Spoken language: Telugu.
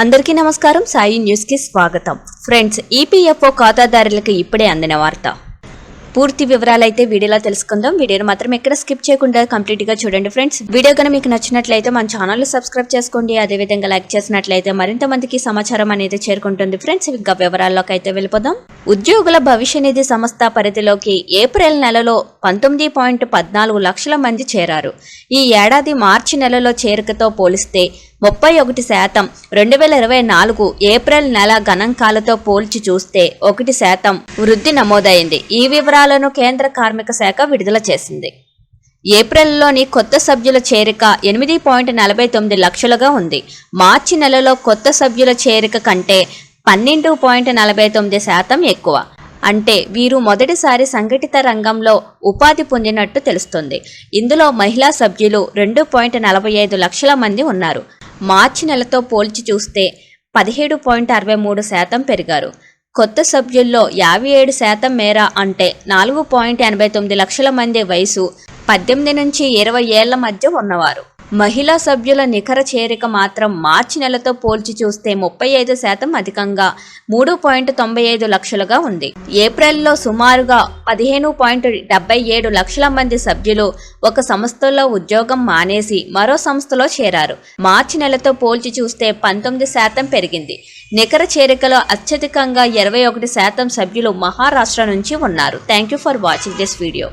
అందరికీ నమస్కారం. సాయి న్యూస్కి స్వాగతం. ఫ్రెండ్స్ ఈపీఎఫ్ఓ ఖాతాదారులకు ఇప్పుడే అందిన వార్త. పూర్తి వివరాలైతే వీడియోలో తెలుసుకుందాం. వీడియోను మాత్రం ఎక్కడ స్కిప్ చేయకుండా కంప్లీట్గా చూడండి ఫ్రెండ్స్. వీడియో కనుక మీకు నచ్చినట్లయితే మన ఛానల్ సబ్స్క్రైబ్ చేసుకోండి. అదేవిధంగా లైక్ చేసినట్లయితే మరింత మందికి సమాచారం అనేది చేరుకుంటుంది. ఫ్రెండ్స్ ఇంకా వివరాల్లోకి అయితే వెళ్ళిపోదాం. ఉద్యోగుల భవిష్య నిధి సంస్థ పరిధిలోకి ఏప్రిల్ నెలలో పంతొమ్మిది పాయింట్ పద్నాలుగు లక్షల మంది చేరారు. ఈ ఏడాది మార్చి నెలలో చేరికతో పోలిస్తే ముప్పై ఒకటి శాతం రెండు వేల ఇరవై నాలుగు ఏప్రిల్ నెల గణాంకాలతో పోల్చి చూస్తే ఒకటి శాతం వృద్ధి నమోదైంది. ఈ వివరాలను కేంద్ర కార్మిక శాఖ విడుదల చేసింది. ఏప్రిల్లోని కొత్త సభ్యుల చేరిక ఎనిమిది పాయింట్ నలభై తొమ్మిది లక్షలుగా ఉంది. మార్చి నెలలో కొత్త సభ్యుల చేరిక కంటే పన్నెండు పాయింట్ నలభై తొమ్మిది శాతం ఎక్కువ. అంటే వీరు మొదటిసారి సంఘటిత రంగంలో ఉపాధి పొందినట్టు తెలుస్తుంది. ఇందులో మహిళా సభ్యులు రెండు పాయింట్ నలభై ఐదు లక్షల మంది ఉన్నారు. మార్చి నెలతో పోల్చి చూస్తే పదిహేడు పాయింట్ అరవై మూడు శాతం పెరిగారు. కొత్త సభ్యుల్లో యాభై ఏడు శాతం మేర అంటే నాలుగు పాయింట్ ఎనభై తొమ్మిది లక్షల మంది వయసు పద్దెనిమిది నుంచి ఇరవై ఏళ్ళ మధ్య ఉన్నవారు. మహిళా సభ్యుల నికర చేరిక మాత్రం మార్చి నెలతో పోల్చి చూస్తే ముప్పై ఐదు శాతం అధికంగా మూడు పాయింట్ తొంభై ఐదు లక్షలుగా ఉంది. ఏప్రిల్లో సుమారుగా పదిహేను పాయింట్ డెబ్బై ఏడు లక్షల మంది సభ్యులు ఒక సంస్థలో ఉద్యోగం మానేసి మరో సంస్థలో చేరారు. మార్చి నెలతో పోల్చి చూస్తే పంతొమ్మిది శాతం పెరిగింది. నికర చేరికలో అత్యధికంగా ఇరవై ఒకటి శాతం సభ్యులు మహారాష్ట్ర నుంచి ఉన్నారు. Thank you for watching this video.